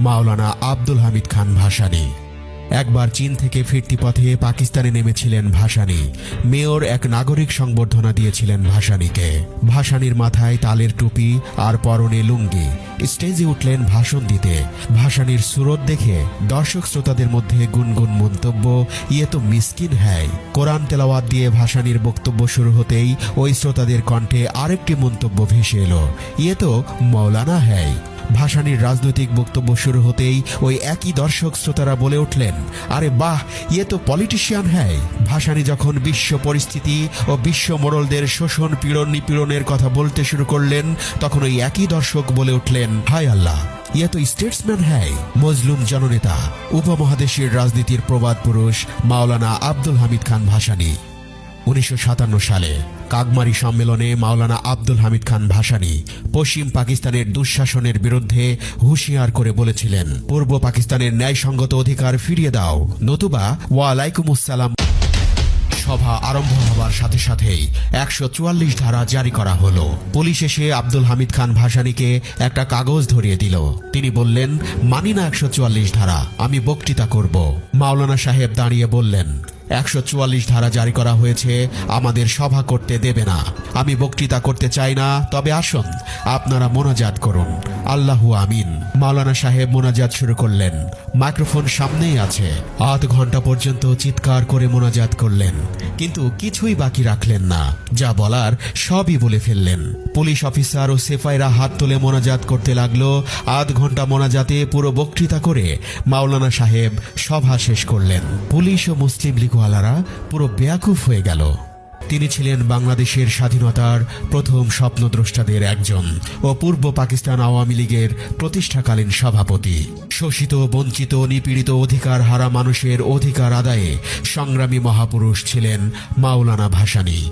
মাওলানা আব্দুল হামিদ খান ভাসানী। একবার চীন থেকে ফিরতি পথে পাকিস্তানে নেমেছিলেন ভাসানী। মেয়র এক নাগরিক সংবর্ধনা দিয়েছিলেন ভাসানীকে। ভাসানীর মাথায় তালের টুপি আর পরনে লুঙ্গি। স্টেজে উঠলেন ভাষণ দিতে। ভাসানীর সুরত দেখে দর্শক শ্রোতাদের মধ্যে গুনগুন মন্তব্য ইয়ে তো মিসকিন হ্যায়। কোরআন তেলাওয়াত দিয়ে ভাসানীর বক্তব্য শুরু হতেই ওই শ্রোতাদের কণ্ঠে আরেকটি মন্তব্য ভেসে এলো ইয়ে তো মৌলানা হ্যায়। ভাসানীর রাজনৈতিক বক্তব্য শুরু হতেই ওই একই দর্শক শ্রোতারা বলে উঠলেন, আরে বাহ ইয়ে তো পলিটিশিয়ান হ্যায় ভাসানী যখন বিশ্ব পরিস্থিতি ও বিশ্ব মোড়লদের শোষণ, পীড়ন, নিপীড়নের কথা বলতে শুরু করলেন, তখন ওই একই দর্শক বলে উঠলেন, হায় আল্লাহ ইয়ে তো স্টেটসম্যান হ্যায় মজলুম জননেতা, উপমহাদেশের রাজনীতির প্রবাদ পুরুষ মাওলানা আব্দুল হামিদ খান ভাসানী। উনিশশো সাতান্ন সালে কাগমারি সম্মেলনে মাওলানা আব্দুল হামিদ খান ভাসানী পশ্চিম পাকিস্তানের দুঃশাসনের বিরুদ্ধে হুঁশিয়ার করে বলেছিলেন, পূর্ব পাকিস্তানের ন্যায়সঙ্গত অধিকার ফিরিয়ে দাও। নতুবা ওয়ালাইকুমুসসালাম। সভা আরম্ভ হবার সাথে সাথেই একশো চুয়াল্লিশ ধারা জারি করা হলো। পুলিশ এসে আব্দুল হামিদ খান ভাসানীকে একটা কাগজ ধরিয়ে দিল। তিনি বললেন, মানি না একশো চুয়াল্লিশ ধারা, আমি বক্তৃতা করব। মাওলানা সাহেব দাঁড়িয়ে বললেন একশো চুয়াল্লিশ ধারা জারি করা হয়েছে, আমাদের সভা করতে দেবে না। আমি বক্তৃতা করতে চাই না, তবে আসুন, আপনারা মোনাজাত করুন। আল্লাহু আমিন। মাওলানা সাহেব মোনাজাত শুরু করলেন। মাইক্রোফোন সামনেই আছে। আধ ঘণ্টা পর্যন্ত চিৎকার করে মোনাজাত করলেন। কিন্তু কিছুই বাকি রাখলেন না। যা বলার সবই বলে ফেললেন। পুলিশ অফিসার ও সেফাইরা হাত তুলে মোনাজাত করতে লাগল। আধ ঘণ্টা মোনাজাতে পুরো বক্তৃতা করে মাওলানা সাহেব সভা শেষ করলেন। পুলিশ ও মুসলিম লীগওয়ালারা পুরো বেয়াকুফ হয়ে গেল। তিনি ছিলেন বাংলাদেশের স্বাধীনতার প্রথম স্বপ্নদ্রষ্টাদের একজন ও পূর্ব পাকিস্তান আওয়ামী লীগের প্রতিষ্ঠাকালীন সভাপতি। শোষিত, বঞ্চিত, নিপীড়িত অধিকার হারা মানুষের অধিকার আদায়ে সংগ্রামী মহাপুরুষ ছিলেন মাওলানা ভাসানী।